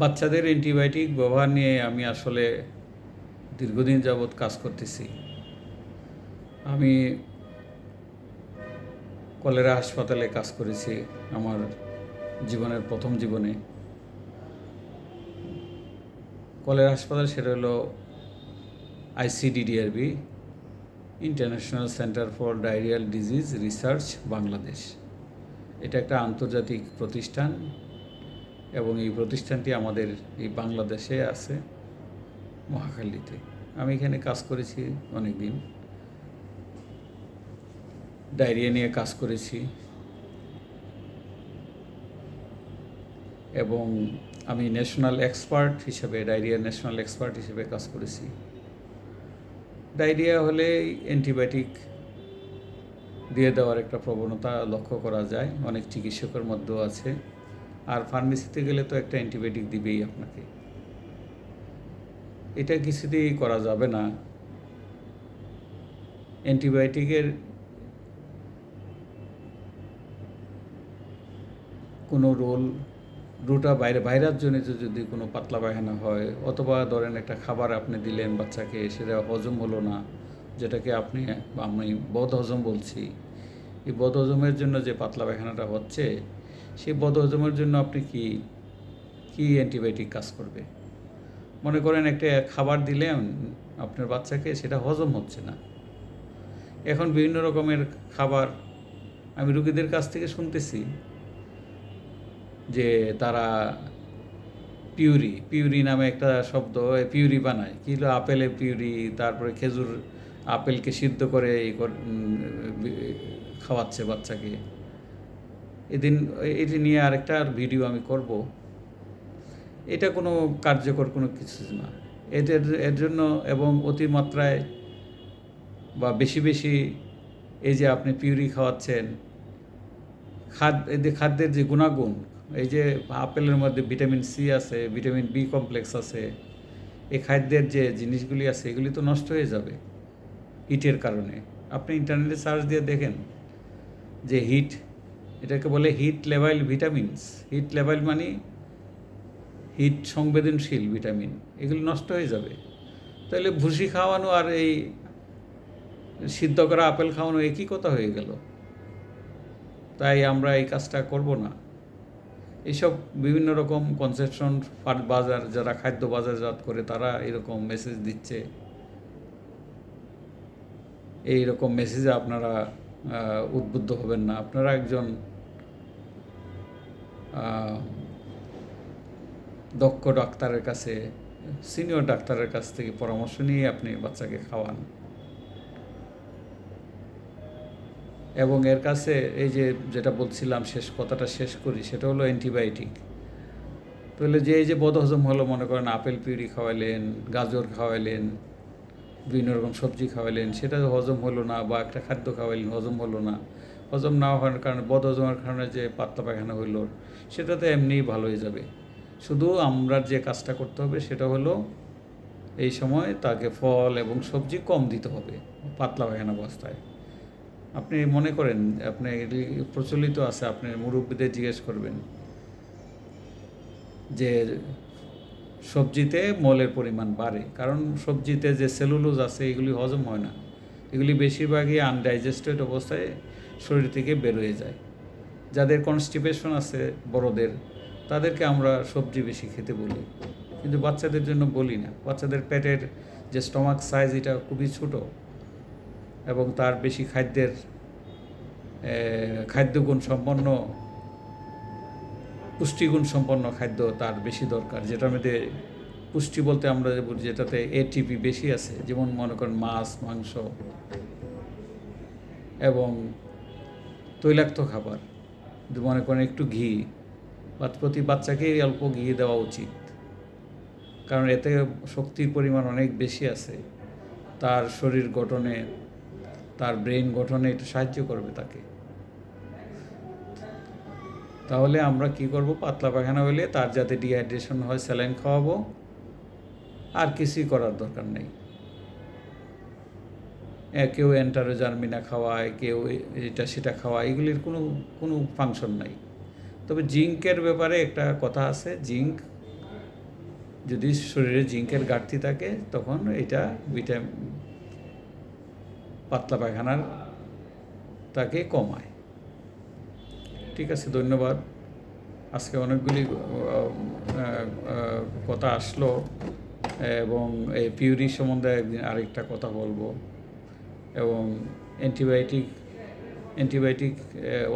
বাচ্চাদের অ্যান্টিবায়োটিক ব্যবহার নিয়ে আমি আসলে দীর্ঘদিন যাবৎ কাজ করতেছি। আমি কলেরা হাসপাতালে কাজ করেছি আমার জীবনের প্রথম জীবনে। কলেরা হাসপাতাল সেটা হলো I C D D R B international centre for diarrhoeal disease research, Bangladesh. এটা একটা আন্তর্জাতিক প্রতিষ্ঠান। এবং এই প্রতিষ্ঠানটি আমাদের এই বাংলাদেশে আছে, মহাখালীতে। আমি এখানে কাজ করেছি অনেক দিন ডায়রিয়া নিয়ে কাজ করেছি। এবং আমি ন্যাশনাল এক্সপার্ট হিসেবে, ডায়রিয়া ন্যাশনাল এক্সপার্ট হিসেবে কাজ করেছি। ডায়রিয়া হলে অ্যান্টিবায়োটিক দিয়ে দেওয়ার একটা প্রবণতা লক্ষ্য করা যায়। অনেক চিকিৎসকের মধ্যেও আছে। আর ফার্মেসিতে গেলে তো একটা অ্যান্টিবায়োটিক দিবেই আপনাকে। এটা কিছুতেই করা যাবে না। অ্যান্টিবায়োটিকের কোনো রোল, রোটা বাইরে বাইরের জন্য যদি কোনো পাতলা পায়খানা হয়, অথবা ধরেন একটা খাবার আপনি দিলেন বাচ্চাকে, সেটা হজম হলো না, যেটাকে আপনি, আমি বদ হজম বলছি, এই বদ হজমের জন্য যে পাতলা পায়খানাটা হচ্ছে সেই বদ হজমের জন্য আপনি কি কি অ্যান্টিবায়োটিক কাজ করবে? মনে করেন একটা খাবার দিলেন আপনার বাচ্চাকে সেটা হজম হচ্ছে না। এখন বিভিন্ন রকমের খাবার, আমি রুগীদের কাছ থেকে শুনতেছি যে তারা পিউরি পিউরি নামে একটা শব্দ পিউরি বানায়। কী হলো? আপেলে পিউরি, তারপরে খেজুর, আপেলকে সিদ্ধ করে খাওয়াচ্ছে বাচ্চাকে। এদিন, এটি নিয়ে আরেকটা আর ভিডিও আমি করব। এটা কোনো কার্যকর কোনো কিছু না। এদের, এর জন্য এবং অতিমাত্রায় বা বেশি বেশি এই যে আপনি পিউরি খাওয়াচ্ছেন খাদ্য খাদ্যের যে গুণাগুণ, এই যে আপেলের মধ্যে ভিটামিন সি আছে, ভিটামিন বি কমপ্লেক্স আছে, এই খাদ্যের যে জিনিসগুলি আছে, এগুলি তো নষ্ট হয়ে যাবে হিটের কারণে। আপনি ইন্টারনেটে সার্চ দিয়ে দেখেন যে হিট এটাকে বলে heat level vitamins heat level মানে হিট সংবেদনশীল ভিটামিন এগুলি নষ্ট হয়ে যাবে। তাহলে ভুসি খাওয়ানো আর এই সিদ্ধ করা আপেল খাওয়ানো একই কথা হয়ে গেল। তাই আমরা এই কাজটা করব না। এইসব বিভিন্ন রকম কনসেপশন বাজার, যারা খাদ্য বাজারজাত করে তারা এরকম মেসেজ দিচ্ছে। এই রকম মেসেজে আপনারা উদ্বুদ্ধ হবেন না। আপনারা একজন দক্ষ ডাক্তারের কাছে, সিনিয়র ডাক্তারের কাছ থেকে পরামর্শ নিয়ে আপনি বাচ্চাকে খাওয়ান। এবং এর কাছে এই যে যেটা বলছিলাম, শেষ কথাটা শেষ করি, সেটা হলো অ্যান্টিবায়োটিক। তাহলে যে এই যে বদহজম হলো, মনে করেন আপেল পিউরি খাওয়াইলেন গাজর খাওয়াইলেন বিভিন্ন রকম সবজি খাওয়াইলেন, সেটা হজম হলো না বা একটা খাদ্য খাওয়াইলেন, হজম হলো না। হজম না হওয়ার কারণে বদহজমের কারণে যে পাতলা পায়খানা হইল, সেটা তো এমনিই ভালো হয়ে যাবে। শুধু আমরা যে কাজটা করতে হবে, সেটা হলো এই সময় তাকে ফল এবং সবজি কম দিতে হবে পাতলা পায়খানা অবস্থায়। আপনি মনে করেন, আপনি প্রচলিত আছে, আপনি মুরব্বীদের জিজ্ঞেস করবেন যে সবজিতে মলের পরিমাণ বাড়ে। কারণ সবজিতে যে সেলুলোজ আছে, এগুলি হজম হয় না। এগুলি বেশিরভাগই আনডাইজেস্টেড অবস্থায় শরীর থেকে বের হয়ে যায়। যাদের কনস্টিপেশন আছে বড়দের, তাদেরকে আমরা সবজি বেশি খেতে বলি। কিন্তু বাচ্চাদের জন্য বলি না। বাচ্চাদের পেটের যে স্টমাক সাইজ, এটা খুবই ছোটো এবং তার বেশি খাদ্যের খাদ্যগুণ সম্পন্ন পুষ্টিগুণ সম্পন্ন খাদ্য তার বেশি দরকার, যেটার মধ্যে পুষ্টি বলতে আমরা যেটাতে এটিপি বেশি আছে, যেমন মনে করেন মাছ, মাংস এবং তৈলাক্ত খাবার মনে করেন একটু ঘি, বা প্রতি বাচ্চাকেই অল্প ঘি দেওয়া উচিত, কারণ এতে শক্তির পরিমাণ অনেক বেশি আছে, তার শরীর গঠনে, তার ব্রেন গঠনে এটা সাহায্য করবে তাকে। তাহলে আমরা কি করব? পাতলা পায়খানা হলে তার যাতে ডিহাইড্রেশন হয় স্যালাইন খাওয়াবো। আর কিছুই করার দরকার নেই। কেউ অ্যান্টারোজার্মিনা খাওয়ায়, কেউ এটা সেটা খাওয়ায়, এগুলির কোনো কোনো ফাংশন নাই। তবে জিঙ্কের ব্যাপারে একটা কথা আছে। জিঙ্ক যদি শরীরে জিঙ্কের ঘাটতি থাকে, তখন এটা ভিটামিন পাতলা পায়খানার তাকে কমায়। ঠিক আছে, ধন্যবাদ। আজকে অনেকগুলি কথা আসলো এবং এই পিউরি সম্বন্ধে একদিন আরেকটা কথা বলব এবং অ্যান্টিবায়োটিক অ্যান্টিবায়োটিক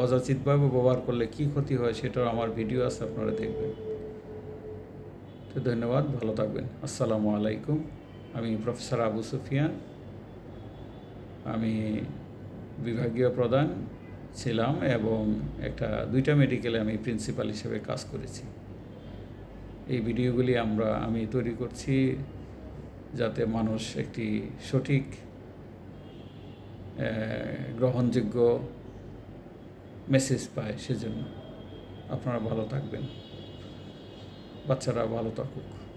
অযাচিতভাবে ব্যবহার করলে কী ক্ষতি হয় সেটাও আমার ভিডিও আছে, আপনারা দেখবেন। তো ধন্যবাদ, ভালো থাকবেন। আসসালামু আলাইকুম। আমি প্রফেসর আবু সুফিয়ান। আমি বিভাগীয় প্রধান। ছিলাম এবং একটা, দুইটা মেডিকেলে আমি প্রিন্সিপাল হিসেবে কাজ করেছি। এই ভিডিওগুলি আমরা, আমি তৈরি করছি যাতে মানুষ একটি সঠিক গ্রহণযোগ্য মেসেজ পায় সেজন্য। আপনারা ভালো থাকবেন। বাচ্চারা ভালো থাকুক।